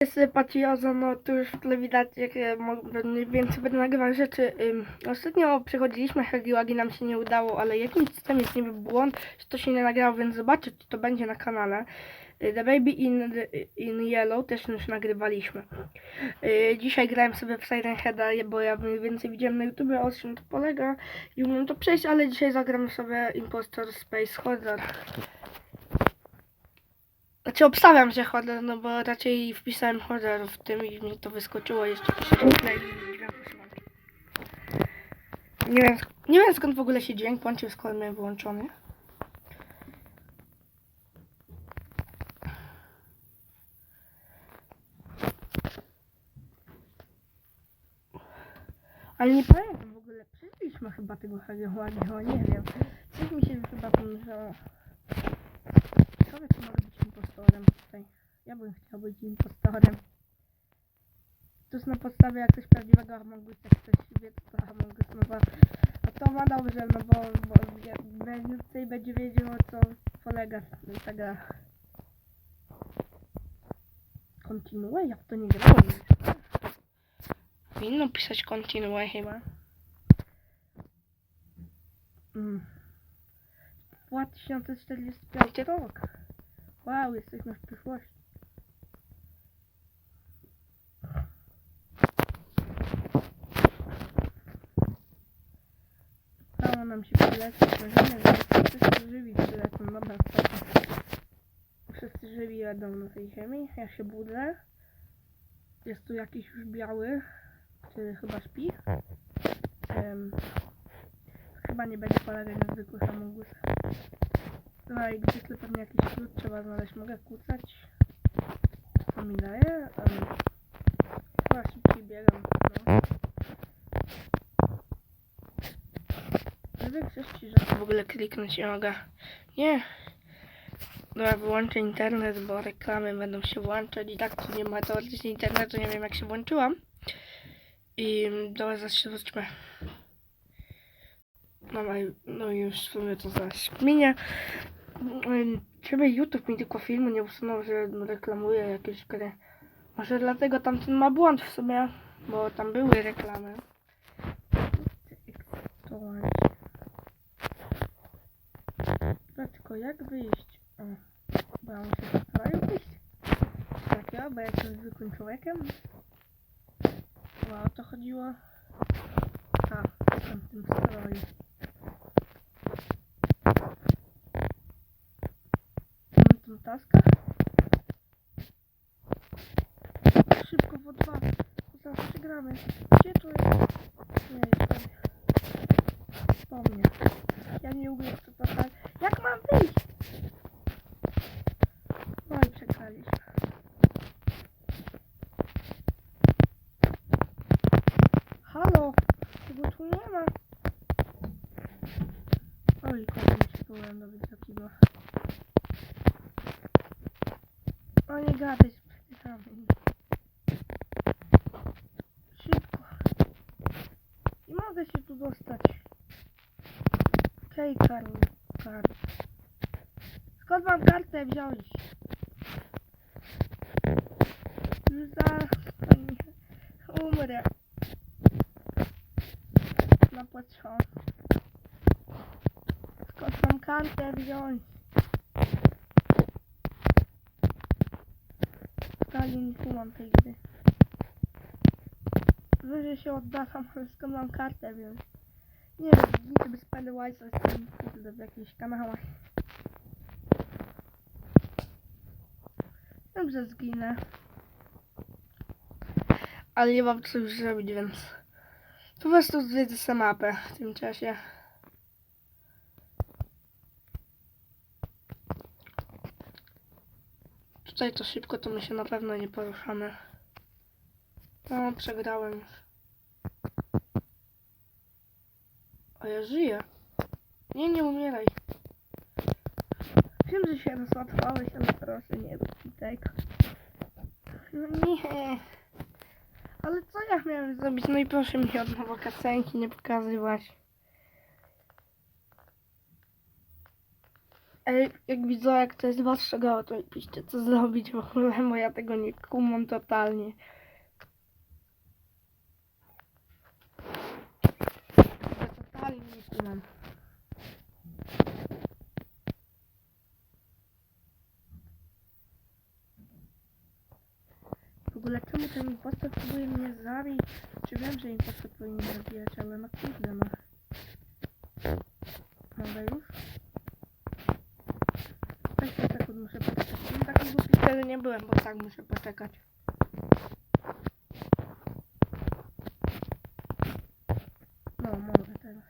Jest Patioza, no tu już w tle widać, jak mniej więcej będę nagrywał rzeczy. Ostatnio przechodziliśmy Hagiłagi, nam się nie udało, ale jakimś system jest niby błąd, że to się nie nagrało, więc zobaczcie, czy to będzie na kanale. Y, The Baby in, in Yellow też już nagrywaliśmy. Y, dzisiaj grałem sobie w Siren Heada, bo ja mniej więcej widziałem na YouTube, o czym to polega i umiem to przejść, ale dzisiaj zagram sobie Impostor Space Horror. Znaczy obstawiam, że horror, no bo raczej wpisałem horror w tym i mi to wyskoczyło jeszcze. Nie wiem, nie wiem skąd w ogóle się dźwięk włączył, skoro miałem wyłączony. Ale nie pamiętam w ogóle, przyszliśmy chyba tego Hagiego, nie wiem. Coś mi się chyba pomyślało. Czy mogę być impostorem tutaj. Ja bym chciał być impostorem. To jest na podstawie jak coś prawdziwego Among Us, jak ktoś wie, co to Among Us, no bo... A to ma dobrze, no bo, bo więcej będzie wiedział, o co polega ta gra. Continue? Ja w to nie grałem. Powinno pisać continue chyba. Mm. 2045 rok. Wow, jesteśmy w przyszłości. Stało nam się przylecać na ziemię, więc wszyscy żywi przylecą. Dobra, spoko. Wszyscy żywi jadą na tej ziemi. Ja się budzę. Jest tu jakiś już biały, który chyba śpi. Em, chyba nie będzie polegać na zwykłych amogusach. No i gdzieś tu pewnie jakiś klucz trzeba znaleźć. Mogę kucać. Co mi daje? Um, chyba szybciej biegam. No. W większości rzeczy w ogóle kliknąć nie mogę. Nie. Dobra, wyłączę internet, bo reklamy będą się włączać i tak tu nie ma teoretycznie internetu, nie wiem jak się włączyłam. I dobra, zaraz się wróćmy. No, no, już w sumie to zaraz minie. Ym, Żeby YouTube mi tylko filmu nie usunął, że reklamuje jakieś gry. Może dlatego tamten ma błąd w sumie, bo tam były reklamy. Dobra, tylko jak wyjść? O, bo ja muszę kraju wyjść. Takiego, bo ja jestem zwykłym człowiekiem. Chyba o to chodziło. A, w tym stroju. Taskę. Szybko w O2. Zaraz przegramy. Gdzie to jest? Nie, jestem. Po mnie. Ja nie umiem to tak. Jak mam wyjść? No i przegraliśmy. Halo? Tego tu nie ma. Oj, kogo mi się byłem do wysokiego. O nie gadaj z. Szybko. Nie mogę się tu dostać. Okej, Karol. Karol. Skąd mam kartę wziąć? Nie umrę. Na początku. Skąd mam kartę wziąć? Nie kumam tej gry. Wyżej się oddalam, ale skąd mam kartę wziąć? Nie wiem, widzę bez Pennywise jestem kurde w jakiejś kanałach. Wiem, że zginę. Ale nie mam już zrobić, więc po prostu zwiedzę sobie mapę w tym czasie. Tutaj to szybko, to my się na pewno nie poruszamy. No, przegrałem już. A ja żyję. Nie, nie umieraj. Wiem, że się rozłatwałeś, ale proszę nie rób tego. No nie. Ale co ja miałem zrobić? No i proszę mi od nowa kasenki nie pokazywać. Ej, jak widzę, jak to jest waszego, to piszcie co zrobić w ogóle, bo ja tego nie kumam totalnie. Ja totalnie nie kumam. W ogóle czemu ten impostor próbuje mnie zabić? Czy wiem, że impostor powinien zabijać, ale no kurde no. Mogę już? 20 sekund muszę poczekać. No wtedy nie byłem, bo tak muszę poczekać. No, mogę teraz.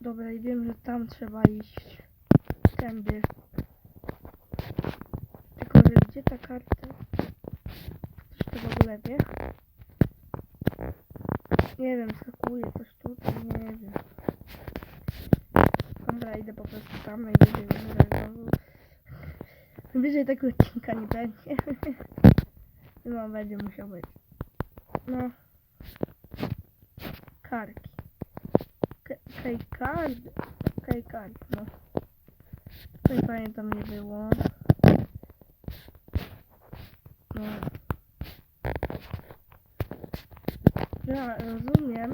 Dobra, i wiem, że tam trzeba iść. Tędy. Tylko, że gdzie ta karta? Wie? Nie wiem, skakuje coś tutaj, nie wiem. Dobra, idę po prostu tam, najwyżej. Wyżej tego odcinka nie będzie. No, będzie musiał być. No. Karki. Kejkard. Kejkard, no. Tutaj pamiętam nie było. No. Ja rozumiem.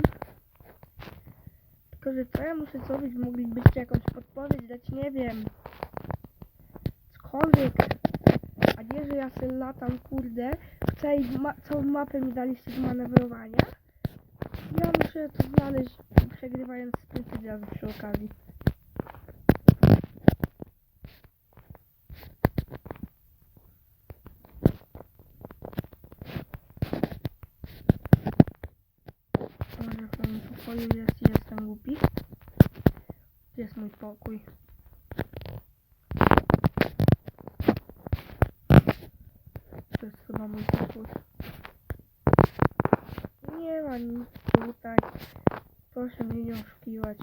Tylko, że co ja muszę zrobić? Moglibyście jakąś podpowiedź dać? Nie wiem. Cokolwiek. A nie, że ja sobie latam, kurde. Całej ma całą mapę mi daliście do manewrowania. Ja muszę to znaleźć, przegrywając tym przy okazji. Może w moim pokoju jest, jestem głupi. Gdzie jest mój pokój? To jest chyba mój pokój. Nie ma nic tutaj. Proszę mnie nie oszukiwać.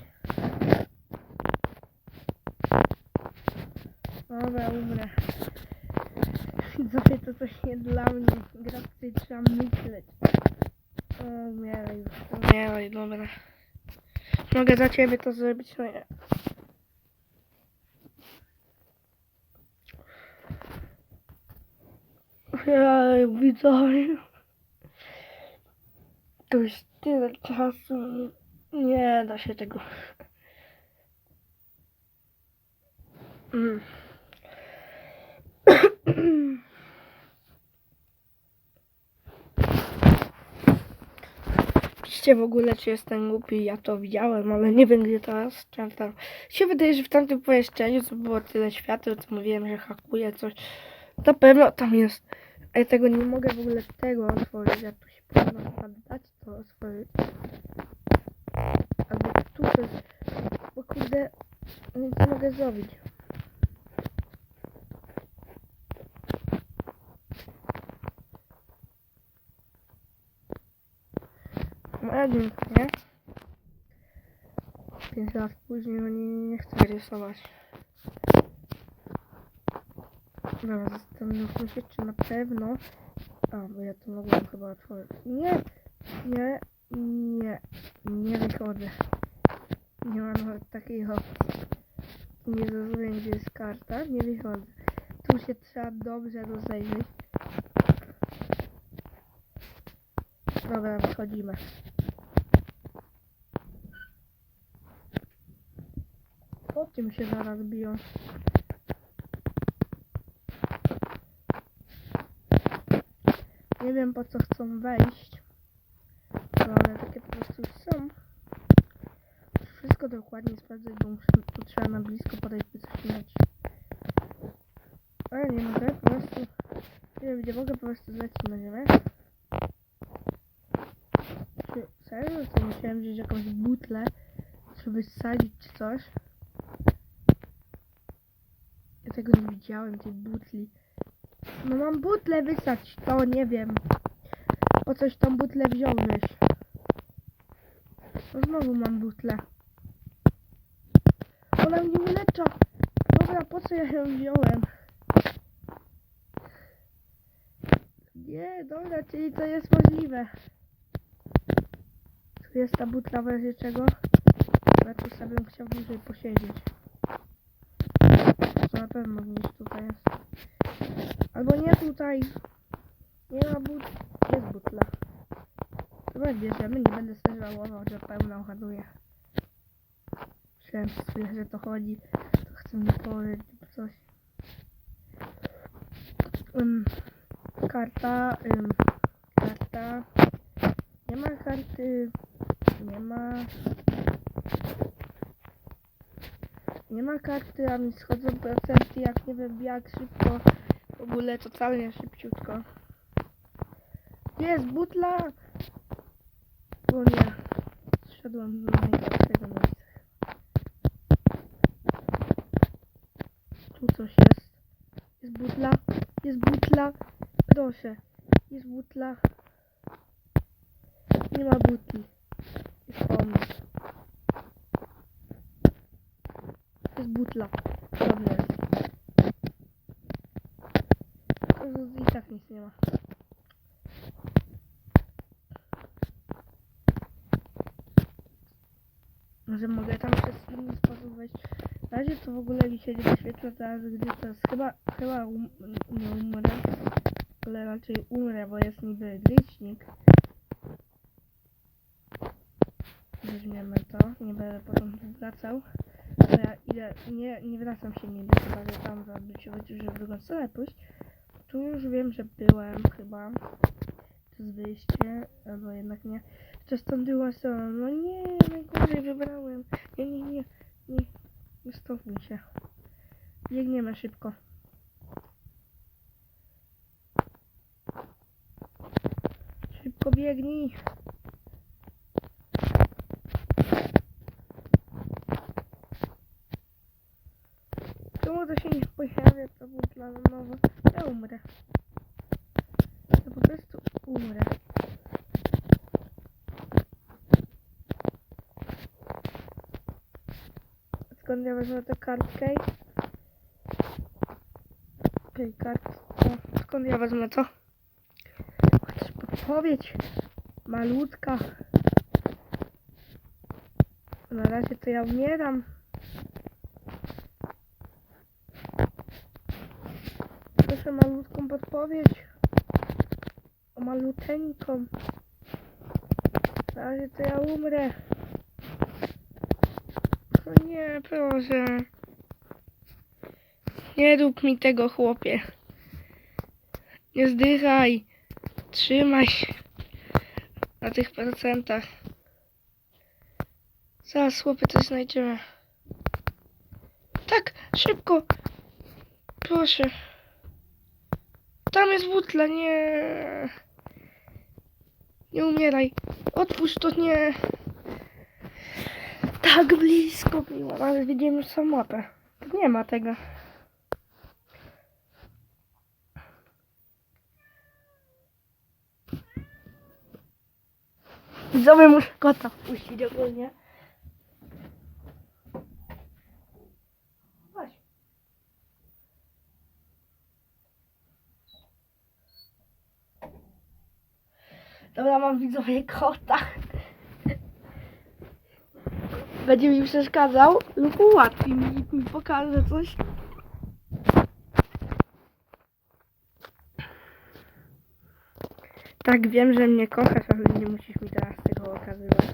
Dobra, umrę. Widzowie, to coś nie dla mnie. Gra, w której trzeba myśleć. Umieraj już. Umieraj, dobra. Mogę za ciebie to zrobić, no nie. Ja widzowie. To już tyle czasu. Nie da się tego. Mm. Piszcie w ogóle, czy jestem głupi. Ja to widziałem, ale nie wiem, gdzie teraz. Czy tam. się wydaje, że w tamtym pomieszczeniu, co było tyle świateł, to mówiłem, że hakuje coś. Na pewno tam jest. A ja tego nie mogę w ogóle tego otworzyć. Jak tu się powinno dać, to otworzyć. Albo tu coś. Bo kurde, nic nie mogę zrobić. Medyn, nie? Pięć lat później, no nie, chcę rysować. Dobra, zastanówmy się, czy na pewno... A, bo ja to mogłem chyba otworzyć. Nie, nie, nie, nie wychodzę. Nie ma nawet takiej opcji. Nie zrozumiem, gdzie jest karta, nie wychodzę. Tu się trzeba dobrze rozejrzeć. Dobra, wychodzimy. Po tym się zaraz biją. Nie wiem po co chcą wejść. No, ale takie po prostu są. Wszystko dokładnie sprawdzać, bo muszę trzeba na blisko podejść, by coś mieć. Ale nie mogę po prostu. Nie wiem, gdzie mogę po prostu zlecić na ziemię. Czy serio? To musiałem wziąć jakąś butlę, żeby sadzić coś tego nie widziałem, tej butli. No mam butlę wysać, to nie wiem. Po coś tą butlę wziąłeś. No znowu mam butlę. Ona mnie ulecza. Dobra, po co ja ją wziąłem? Nie, dobra, czyli to jest możliwe. Tu jest ta butla w razie czego? Ja tu sobie bym chciał dłużej posiedzieć. Pewno gdzieś tutaj jest. Albo nie tutaj. Nie ma but. Jest butla. Dobra, bierzemy, nie będę sobie żałował, że pełno ładuję. Myślałem przez chwilę, że to chodzi. To chcę mi powiedzieć lub coś. Ym, karta, ym, karta. Nie ma karty. Nie ma. Nie ma karty, a mi schodzą procenty, jak nie wiem jak szybko. W ogóle totalnie szybciutko. Jest butla? O nie. Zszedłem do najgorszego miejsca. Tu coś jest. Jest butla. Jest butla. Proszę. Jest butla. Nie ma butli. Jest pomysł. Dobrze jest. I tak nic nie ma. Może mogę tam przez inny sposób wejść. Na razie to w ogóle mi się nie wyświetla teraz, gdy to jest chyba, chyba um, nie umrę, ale raczej umrę, bo jest niby licznik. Weźmiemy to, nie będę potem wracał. Ja nie, nie wracam się nigdy, chyba że tam zrobić, że w drugą stronę pójść. Tu już wiem, że byłem chyba. To jest wyjście, albo jednak nie. To stąd była strona. No nie, najgorzej wybrałem. Nie, nie, nie, nie. Stopnij się. Biegniemy szybko. Szybko biegnij. To się nie pojawia? To był dla. Ja umrę. Ja po prostu umrę. Skąd ja wezmę tę kartkę? Okej, kart. O, skąd ja wezmę to? Chociaż podpowiedź. Malutka. Na razie to ja umieram. Proszę malutką podpowiedź. O maluteńką. Na razie to ja umrę. O nie, proszę. Nie rób mi tego, chłopie. Nie zdychaj. Trzymaj się. Na tych procentach. Zaraz, chłopie, coś znajdziemy. Tak, szybko. Proszę. Tam jest butla, nie. Nie umieraj. Otwórz to, nie. Tak blisko było, ale widzimy już samotę. Nie ma tego. Widzowie muszę kota wpuścić ogólnie. Mam widzowie kota. Będzie mi przeszkadzał lub ułatwi mi, mi pokaże coś. Tak, wiem, że mnie kochasz, ale nie musisz mi teraz tego okazywać.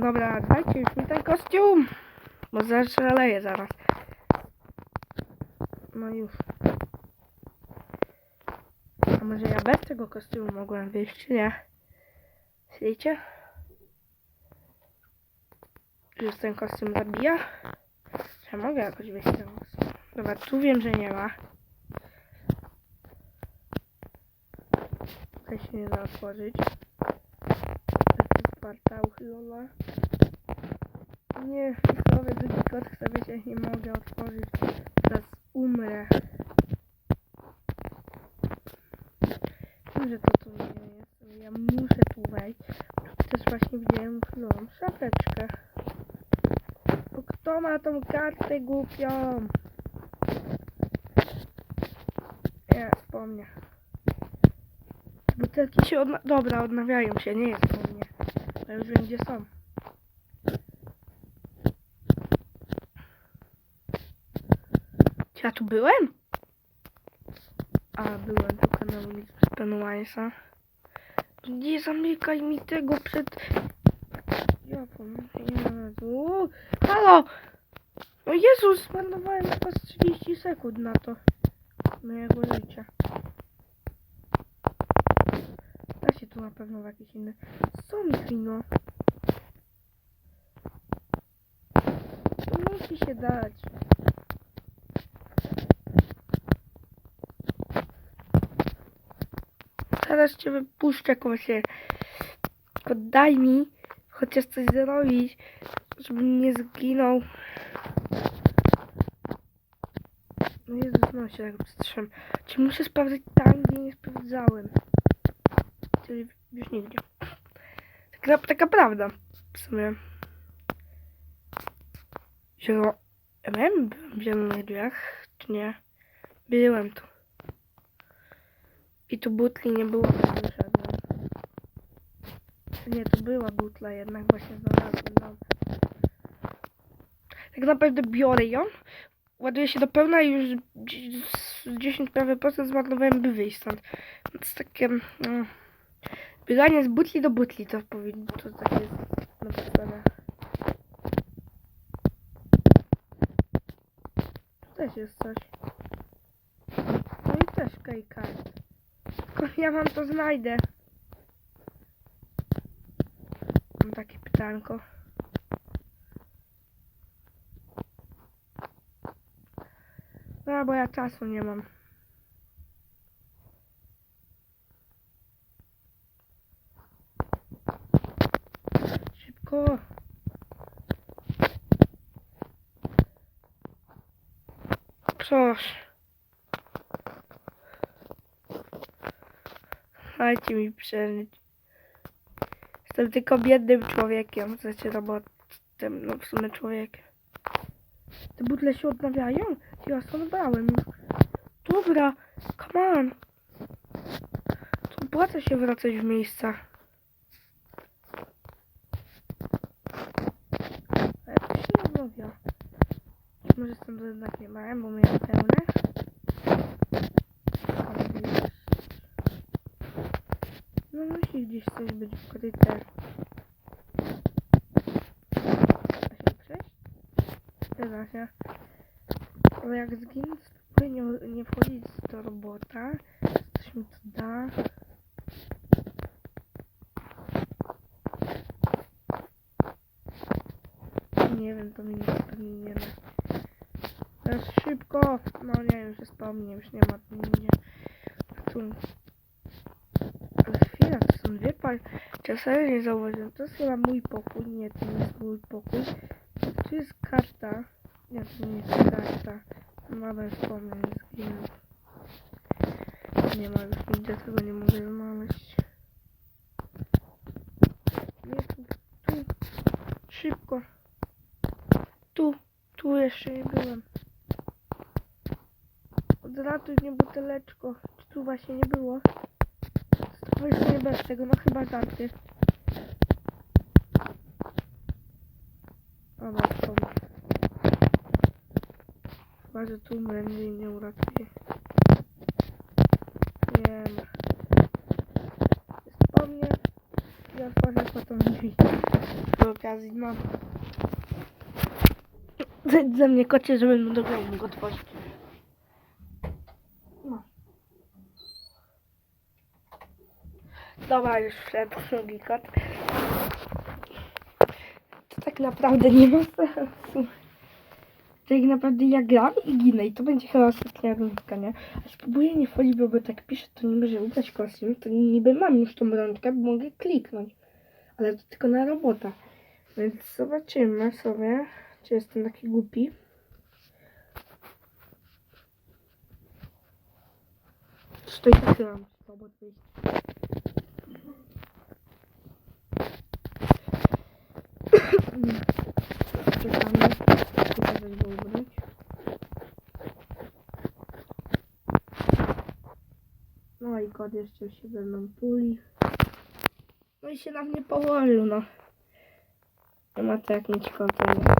Dobra, dajcie już mi ten kostium, bo zaszaleję zaraz. No już. Może ja bez tego kostiumu mogłem wyjść, nie? Wiecie? Czy ten kostium zabija? Ja mogę jakoś wyjść z tego kostiumu? Dobra, tu wiem, że nie ma. Tutaj się nie da otworzyć. Portal uchylona. Nie, nowy drugi kod chcę wiedzieć, nie mogę otworzyć. Teraz umrę. Wiem, że to tu nie jest, ja muszę tu wejść. Też właśnie widziałem uchyloną szafeczkę. Bo kto ma tą kartę głupią? po mnie. Butelki się odna... Dobra, odnawiają się, nie jest po mnie. Ja już wiem gdzie są. Czy ja tu byłem? A, byłem tu kanału z Penwise'a. Nie zamykaj mi tego przed... Ja Jezu. Halo! No Jezus, zmarnowałem chyba z 30 sekund na to. Mojego życia. Da się tu na pewno w jakiś inny... Co mi? To musi się dać. Teraz cię wypuszczę, kosie. Tylko daj mi chociaż coś zrobić, żebym nie zginął. No Jezus, no się tak wstrzymam. Czy muszę sprawdzać tam, gdzie nie sprawdzałem? Czyli już nigdzie. Taka, taka prawda. W sumie. Zielono... Ja wiem, byłem w zielonych drzwiach, czy nie? Byłem tu. I tu butli nie było, wyszedłem. Nie, to była butla jednak, właśnie znalazłem. Tak naprawdę biorę ją, ładuję się do pełna i już dzi- z 10 prawie procent zmarnowałem, by wyjść stąd. Więc takie... No, bieganie z butli do butli to powinno, to tak jest napisane. Tu też jest coś. No i też kajkart. Ja wam to znajdę. Mam takie pytanko. No, bo ja czasu nie mam. Szybko. Proszę. Dajcie mi przeżyć. Jestem tylko biednym człowiekiem, znaczy robotem, no w sumie człowiekiem. Te butle się odnawiają? Ja stąd brałem. Dobra, come on. To opłaca się wracać w miejsca. Ale to się odnawia. Może stąd jednak nie mają, bo miałem pełne. Ale wiesz. No musi gdzieś coś być wkryte. Da się przejść? Nie da. Ale jak zginę, to nie, nie wchodzić do robota. Coś mi to da. Nie wiem, to mi nie da. Teraz szybko! No nie, już jest po mnie, już nie ma. Tu. Ale są dwie pal. Czasami nie zauważyłem. To jest chyba mój pokój. Nie, to nie jest mój pokój. Tu jest karta. Nie, to nie jest karta. Nadal wspomnień zginął. Nie ma już nigdzie tego nie mogę znaleźć. Nie, tu, tu. Szybko. Tu, tu jeszcze nie byłem. Odratuj mnie buteleczko. Czy tu właśnie nie było? Spokojnie bez tego, no chyba żarty. O, pomysł. Chyba, że tu będzie nie uratuje. Po mnie. Ja otworzę potem drzwi. Przy okazji, no. Zejdź ze mnie kocie, żebym do domu mógł otworzyć. No. Dobra, już wszedł drugi kot. To tak naprawdę nie ma sensu. Tak naprawdę ja gram i ginę i to będzie chyba ostatnia rundka, nie? A spróbuję nie wchodzić, bo tak piszę, to niby, że ubrać kostium, to niby mam już tą rączkę, bo mogę kliknąć. Ale to tylko na robota. Więc zobaczymy sobie, czy jestem taki głupi. Czy to i muszę robot wyjść. Czekamy. Coś go ubrać. kot jeszcze się ze mną tuli. No i się na mnie położył, no. Nie ma to jak mieć kota, nie?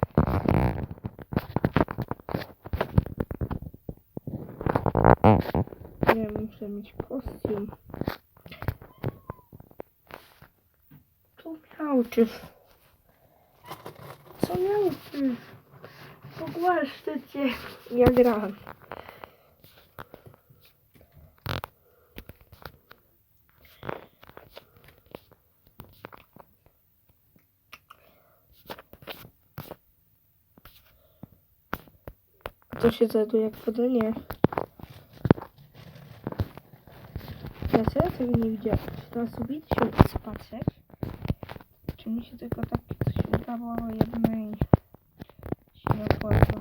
Nie, muszę mieć kostium. Tu miałczy. Co Cię. Ja gram. To się zaduje jak podanie. Ja co ja tego nie widziałem? To sobie się spatrzeć? Czy mi się tylko tak coś udawało jednej się nie opłaca?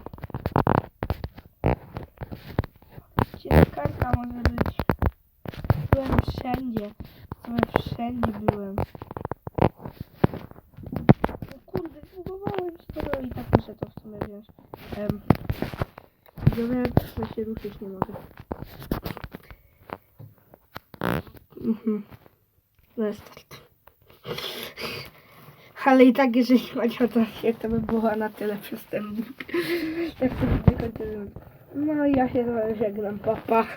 Ciekawa może być. Byłem wszędzie. W wszędzie byłem. O kurde, zbudowałem to i tak muszę to w sumie wziąć. Um, że się ruszyć nie mogę. Mhm. No start. Ale i tak, jeżeli chodzi o to, jak to by było na tyle przystępne. Jak to by kończyłem. No i ja się żegnam, papa.